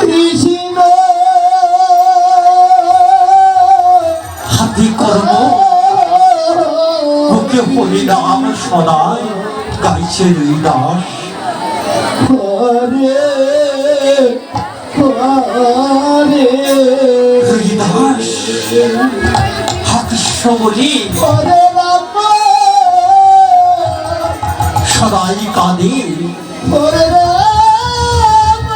কৃষ্ণ হাতি কর্ম। মুখে হরিনাম সদায় গাইছে দুই সদাই কাঁদে। পরে রাম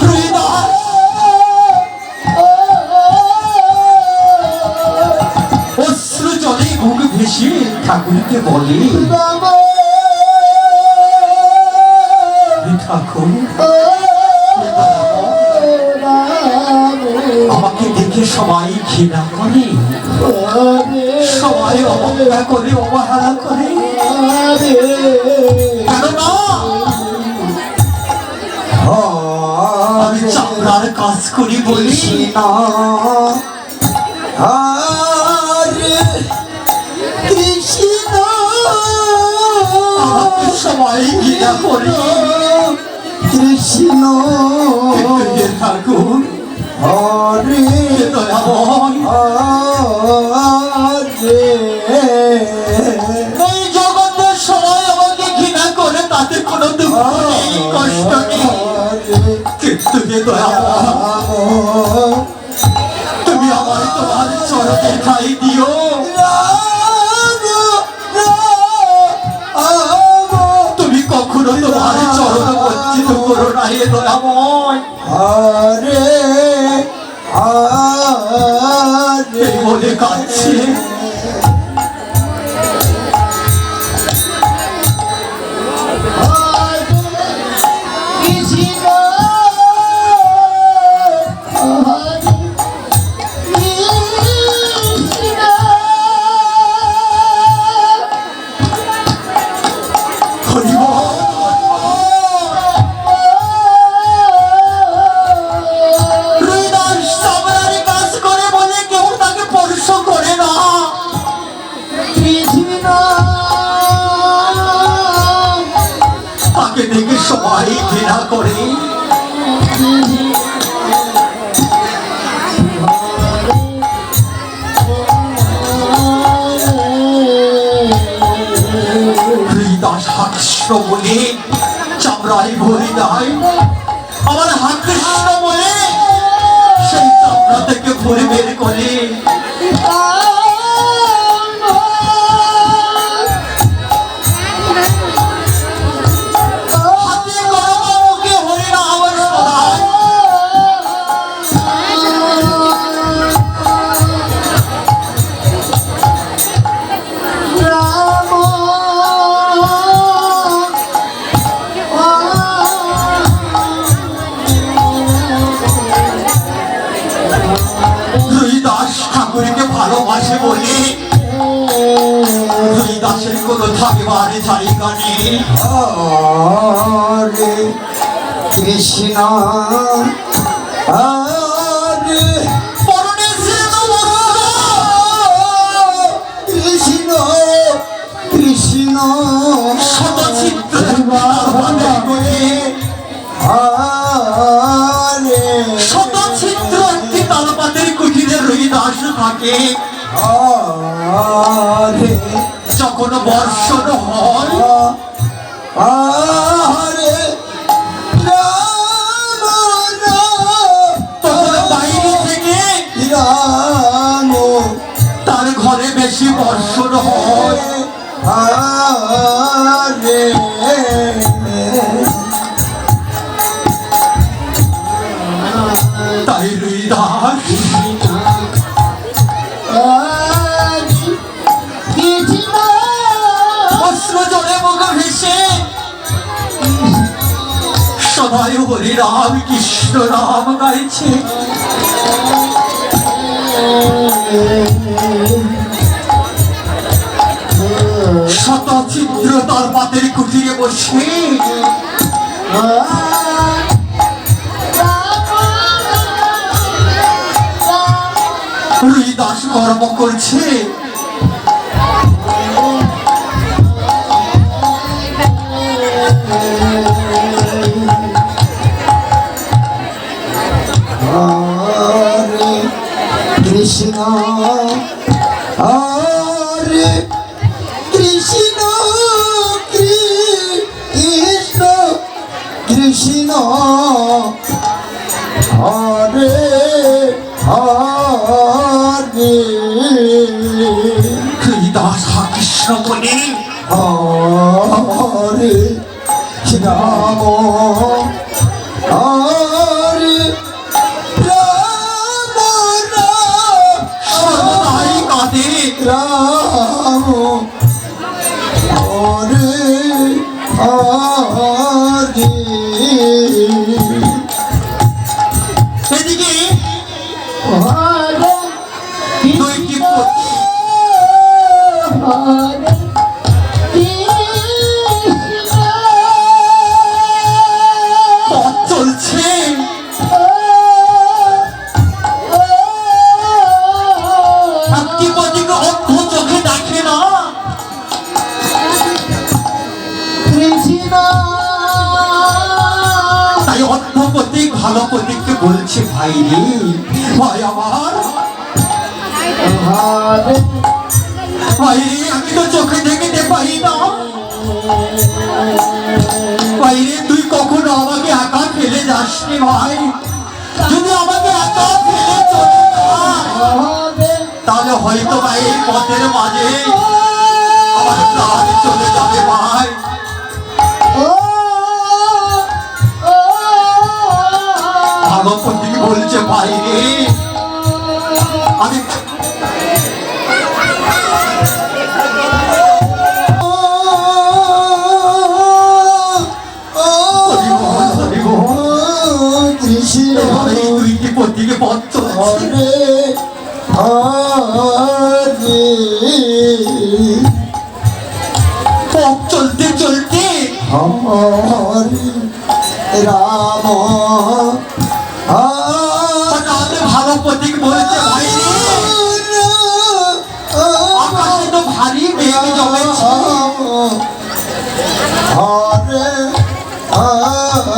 দুই দাস অশ্রু জলে মুখ ভেসে ঠাকুরকে বলে রাম রাম। আমাকে দেখে সবাই ঘৃণা করে। সবাই অবহেলা করে অবহেলা করে। আমি চামড়ার কাজ করি বলি। কৃষ্ণ। আমাকে সবাই ঘৃণা করে। কৃষ্ণ। ঠাকুর। হরে হরে। এই জগতের সবাই আমাকে ঘৃণা করে তাতে কোনো দুঃখ নেই কষ্ট নেই। কিন্তু হে দয়াময়। তুমি আমার তোমার চরণে ঠাই দিও। দয়াময় আরে এই বলে কাঁদছে। ভরি দেয় আমার হাতে বলে সেই চামড়া থেকে ভরে বের করে। হরিদাস ঠাকুরকে ভালোবাসে বলে। হরিদাসের কোনো থাকিবার হরে কৃষ্ণ যখন বর্ষণ হয় হরি রাম কৃষ্ণ রাম গাইছে। শত সচিত্র তার পাতের কুটিরে বসে। দাস কর্ম করছে। বলে হরে রাম হরে সর্বদাই কাঁদে। রাম হরে হরে। হয়তো ভাই এই পথের মাঝে আমার প্রাণ চলে যাবে ভাই ভাগবতী বলছে ভাই রে আমি এই দুইটি পতিকে পথ চলছে হরে রাম বলছে ভাই রে আকাশে তো ভারী মেঘ জমেছে। হরে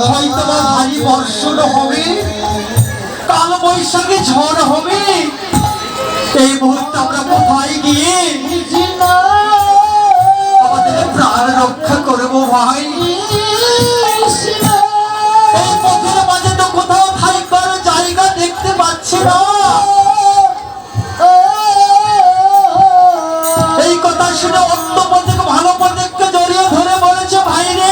হয়তো ভারী বর্ষণ হবে। কাল বৈশাখী ঝড় হবে। এই মুহূর্তে আমরা কোথায় গিয়ে? আমাদের প্রাণ রক্ষা করব ভাই। এই কথা শুনে অন্য পথে ভালো পথেকে জড়িয়ে ধরে বলেছে ভাই রে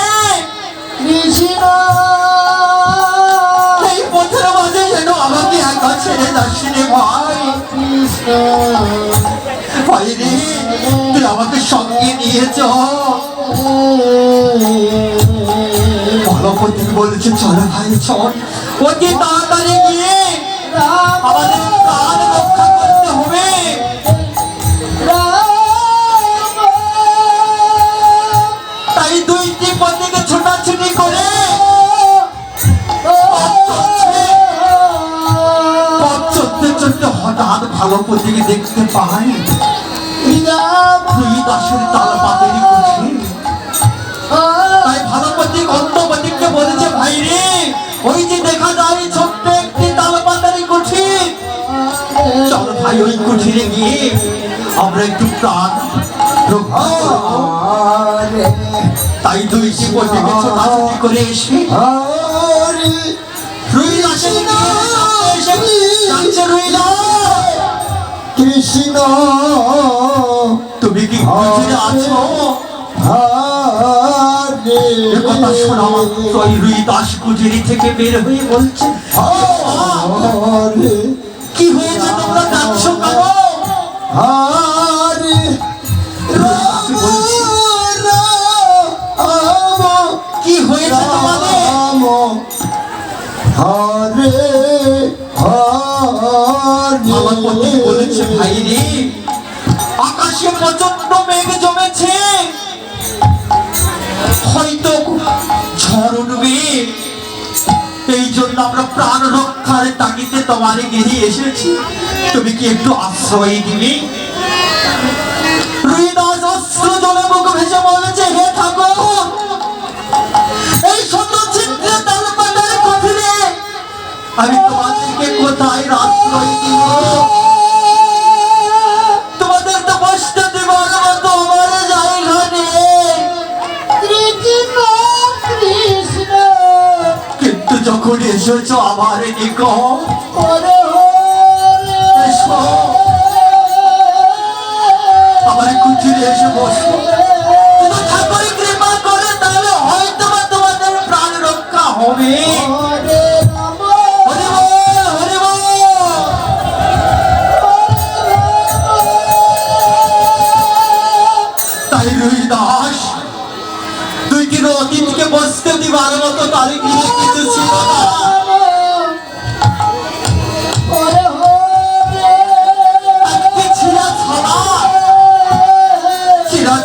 যেন আমাকে একা ছেড়ে যাসনি ভাই। ভাই রে তুই আমাকে সঙ্গে নিয়ে চল বলপতি বলেছে, চলো ভাই, চল। অতি তাড়াতাড়ি ভালো পতিকে দেখতে পাই। দাসের তাল পাতের তাই ভালো অন্য পতিককে বলেছে ভাই রে ওই যে দেখা যায় ছোট্ট একটি তাল পাতারি কুঠি চলো ভাই ওই কুঠিরে গিয়ে আমরা একটু প্রাণ তাই দুইটি পতিকে ছোটাছুটি করে এসে কৃষ্ণ তুমি কি কুঠিরে আছো? কথা শোনা মাত্রই রুই দাস কুঠিরি থেকে বের হয়ে বলছে কি হয়েছে তোমরা যাচ্ছ কেন? হয়েছে ভাইনি আকাশে প্রচণ্ড মেঘ জমেছে। হয়তো ঝড় উঠবে। এই জন্য আমরা প্রাণ রক্ষার তাগিতে তোমার গেরি এসেছি। তুমি কি একটু আশ্রয় দিবি? আমি তোমাদেরকে কোথায় আশ্রয় দিব? যখন এসেছ আমার নিকট। আমার কুঠিরে এসে বসো ঠাকুর কৃপা করে তাহলে হয়তো তোমাদের প্রাণ রক্ষা হবে।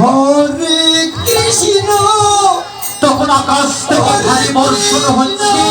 হরে কৃষ্ণ তখন আকাশ থেকে ভারী বর্ষণ হচ্ছে।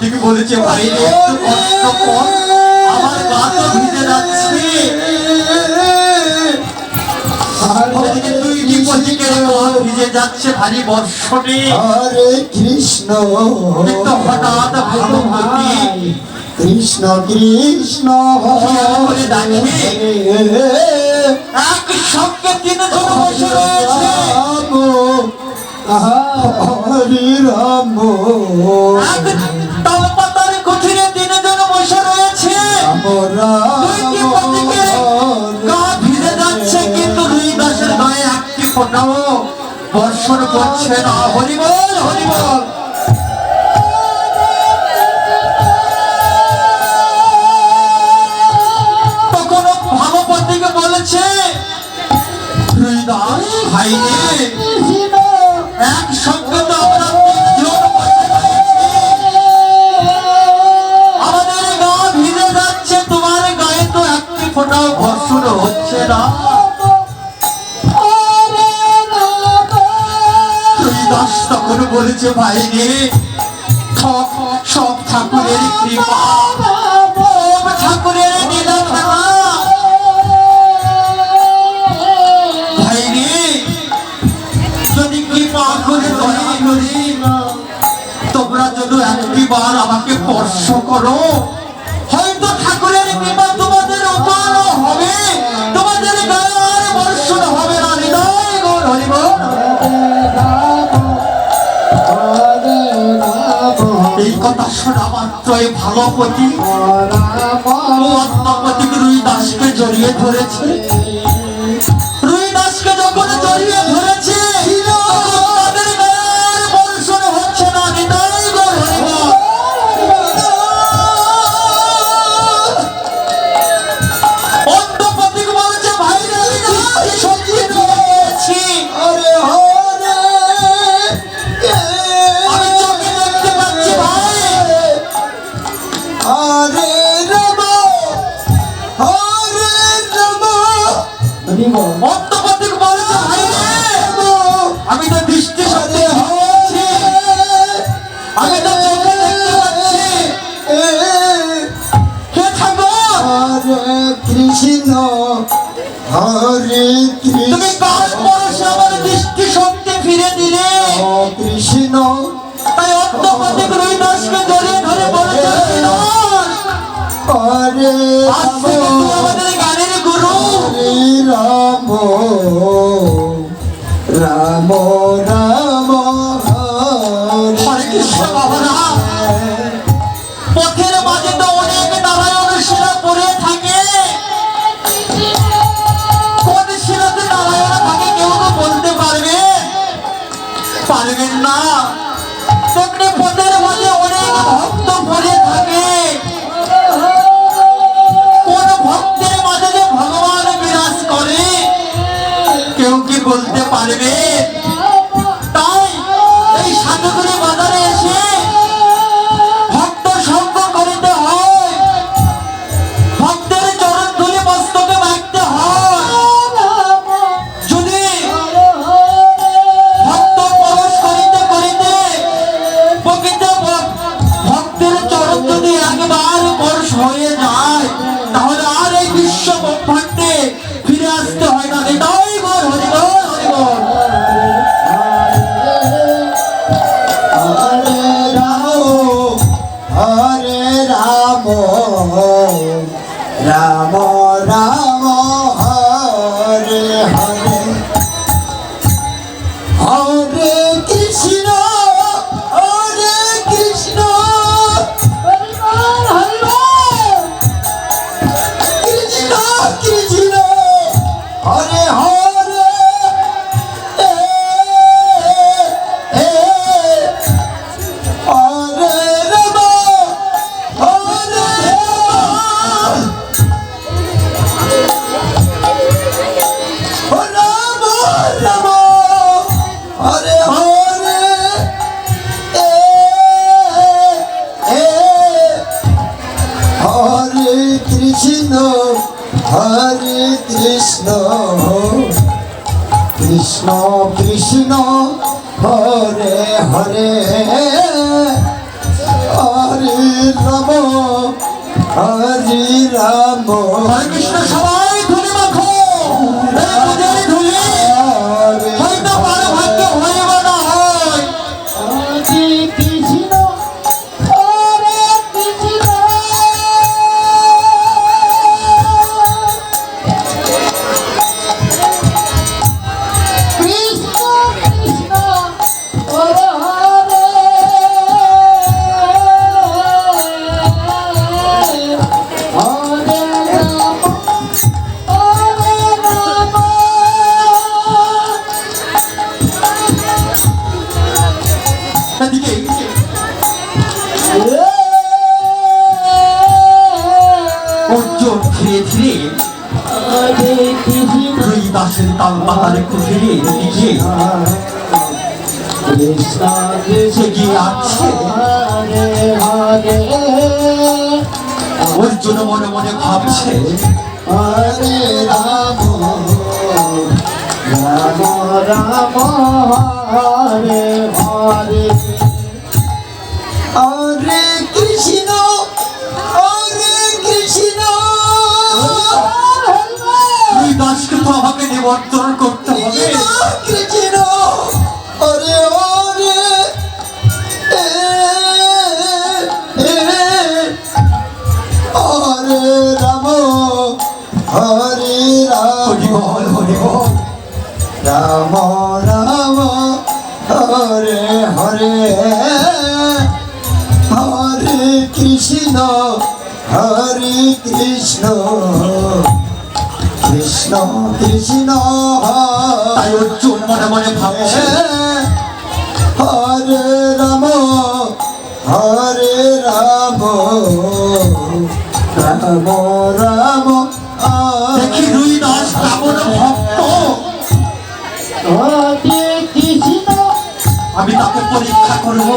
ভালো বলেছে ভাই। রে একটু কষ্ট কর। আমার গা তো ভিজে যাচ্ছে। ভিজে যাচ্ছে ভারী বর্ষণে। হরে কৃষ্ণ। হঠাৎ ভালো কৃষ্ণ কৃষ্ণ। ডাকে। সঙ্গে বসে রয়েছে। হরে রাম। বর্ষণ করছে না হরিবল হরিবল তখন ভালো প্রতীকে বলেছে দুই দাস ঘর্ষণ হচ্ছে না। বলেছে সব ঠাকুরের কৃপা। ঠাকুরের যদি কৃপা করে, দয়া করি, তোমরা যদি একটি বার আমাকে স্পর্শ করো। হয়তো ঠাকুরের কৃপা মাত্রই ভালো পতি আত্মাপতিক রুই দাসকে জড়িয়ে ধরেছে। আমি তো দৃষ্টি। তেমনি পথের মাঝে অনেক থাকে। কোন ভক্তের মাঝে ভগবান বিরাজ করে, কেউ কি বলতে পারবে? রাম হরে হরে হরে রাম হরে রাম। হরে কৃষ্ণ সবাই। অর্জুন ধীরে ধীরে দুই দাসের তাল পাতার কুঠিরে কৃষ্ণ এগিয়ে হরে অর্জুন মনে মনে ভাবছে রাম রাম তো আমাকে নিমন্ত্রণ করতে হবে। কৃষ্ণ এ, এ, হরে রাম হরে রাম হরি বল। রাম রাম হরে হরে। হরে কৃষ্ণ হরে কৃষ্ণ। কৃষ্ণ কৃষ্ণ তাই অর্জুন মনে মনে ভাবছে। হরে রাম হরে রাম রাম রাম দেখি দুই দাস ভক্ত। আমি তাকে পরীক্ষা করব।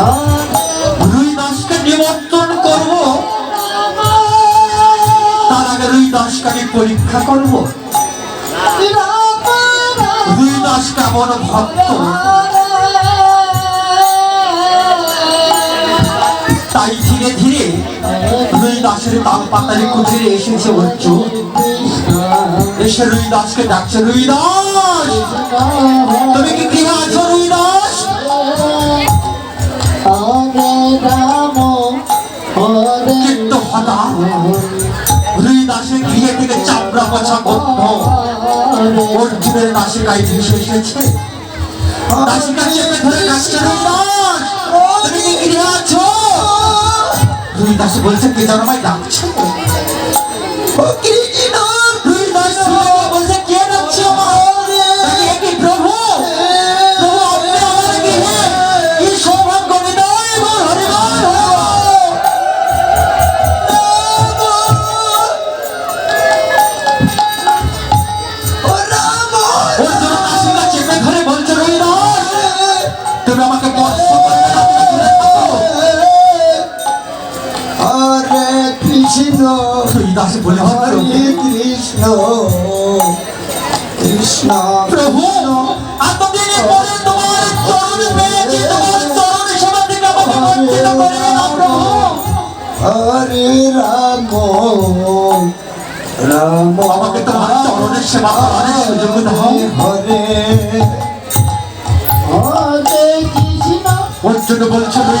হরে দুই দাসকে নিমন্ত্রণ করব। তার আগে দুই দাসকে পরীক্ষা করব। দুই দাস কেমন ভক্ত। তাই ধীরে ধীরে দাসের তাল পাতারি কুঠিরে এসেছে অর্জুন এসে রুই দাসকে ডাকছে, রুই দাস তুমি কি গৃহে হঠাৎ রুই দাসের গৃহে থেকে পছা গন্ধ অর্জুনের নাসিকায় ভেসে এসেছে নাসিকা চেপে বলছে কে যেন আমায় ডাকছে সেবা করার সুযোগ দাও হরে অর্জুন বলছে রুই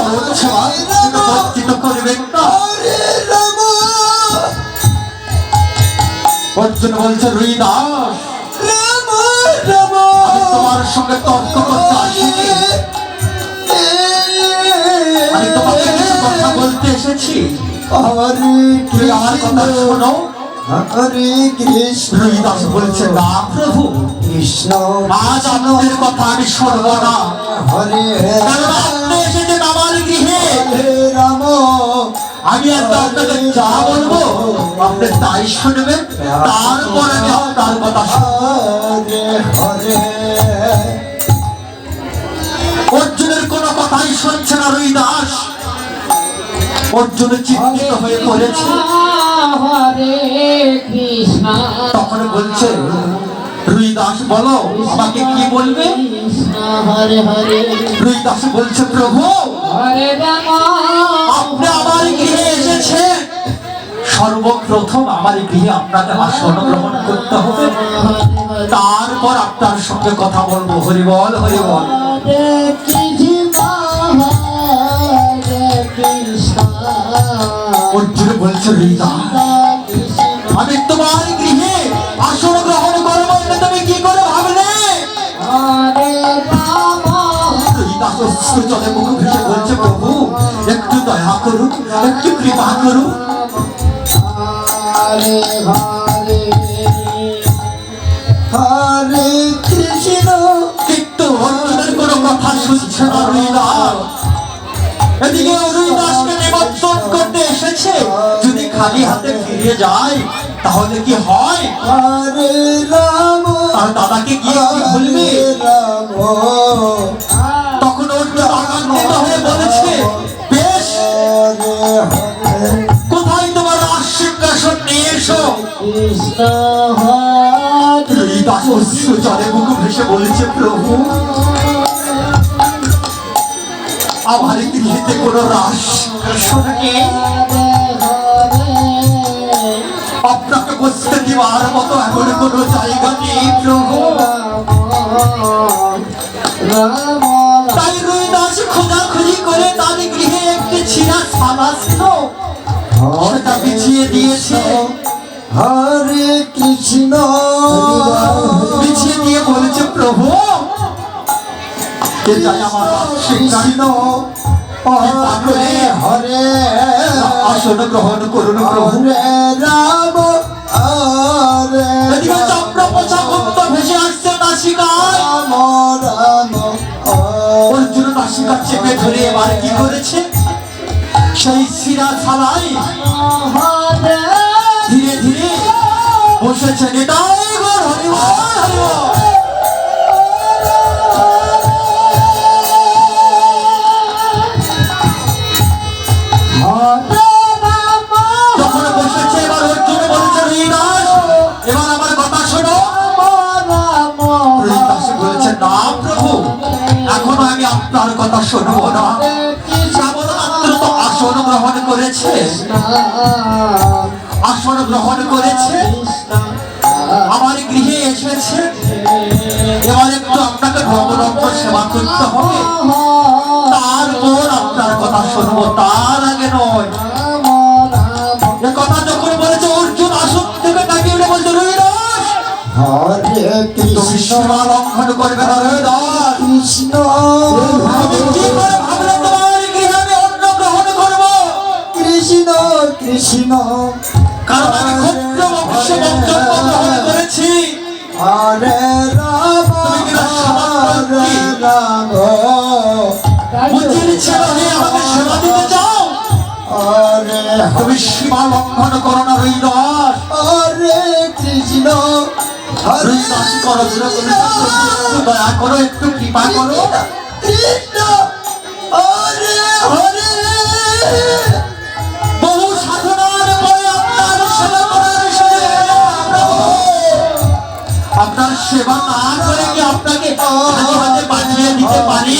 অর্জুন বলছে রুই দাস তোমার সঙ্গে তর্ক করতে আসিনি। আমি তোমাকে কিছু কথা বলতে এসেছি। তুমি আমার কথা শোনো। হরে কৃষ্ণ দাস বলছে না প্রভু। কৃষ্ণ আজ আপনাদের কথা আমি শুনব না। হরে আমি আজকে আপনাকে যা বলব আপনি তাই শুনবেন। তারপর আমি আপনার কথা অর্জুনের কোনো কথাই শুনছে না রুই দাস অর্জুন চিন্তিত হয়ে পড়েছে। তখন বলছে রুই দাস বলো আমাকে কি বলবে? হরে হরে। বলছে প্রভু হরে রাম। আপনি আমার গৃহে এসেছে সর্বপ্রথম আমার গৃহে আপনাকে আসন গ্রহণ করতে হবে। তারপর আপনার সঙ্গে কথা বলব। হরিবল হরিবল হরে কৃষ্ণ হরে অর্জুন বলছে দাস আমি তোমার গৃহে আসন অশ্রু জলে মুখ ভেসে বলছে প্রভু একটু দয়া করুন একটু কৃপা করুন হরে কৃষ্ণ। কিন্তু অর্জুনের কোনো কথা শুনছে না রুই দাস এদিকে রুই দাসকে নিমন্ত্রণ করতে এসেছে। যদি খালি হাতে ফিরে যায় তাহলে কি হয়? হরে রাম তার দাদাকে গিয়ে কি বলবে? রাম। বেশ, কোথায় তোমার রাজ সিংহাসন নিয়ে এসো? জলে মুখ ভেসে বলেছে, প্রভু, আমার গৃহেতে কোনো রাস সিংহাসন নেই। হরে বসতে দেওয়ার মতো এমন কোনো জায়গা নেই, প্রভু। খোঁজাখুঁজি করে তার গৃহে একটি ছিঁড়া ছিল সেটা বিছিয়ে দিয়েছে। হরে কৃষ্ণ। বিছিয়ে দিয়ে বলেছে প্রভু কৃষ্ণ। হরে হরে। আসন গ্রহণ করুন প্রভু। রাম হরে চক্র নাসিকা চেপে ধরে এবার কি করেছে? সেই শিরা ছাড়াই ধীরে ধীরে বসেছে নিতাই কথা শুনব না তো আসন গ্রহণ করেছে। আসন গ্রহণ করেছে। আমার গৃহে এসেছে। এবার একটু আপনাকে ভগরঙ্গ সেবা করতে হবে। তারপর আপনার কথা শুনব। তার আগে নয়। কথা যখন বলেছে অর্জুন আসন থেকে উঠে বলছে রুইদাস তুমি সীমা লঙ্ঘন করবে না রুইদাস কৃষ্ণ আমি কি করে ভাবলে তোমার গৃহে অন্ন গ্রহণ করব কৃষ্ণ কৃষ্ণ কারণ আমি ক্ষুদ্র বংশ বংশত্ব গ্রহণ করেছি হরে রাম হরে রাম বুঝির ছেলে হয়ে আমাকে সেবা দিতে লঙ্ঘন করো না রুইদাস হরে কৃষ্ণ হরে করো দয়া করো একটু কৃপা করো বহু সাধনার পরে আপনার সেবা করার। আপনার সেবা না করে কি আপনাকে হাতে বাঁচিয়ে দিতে পারি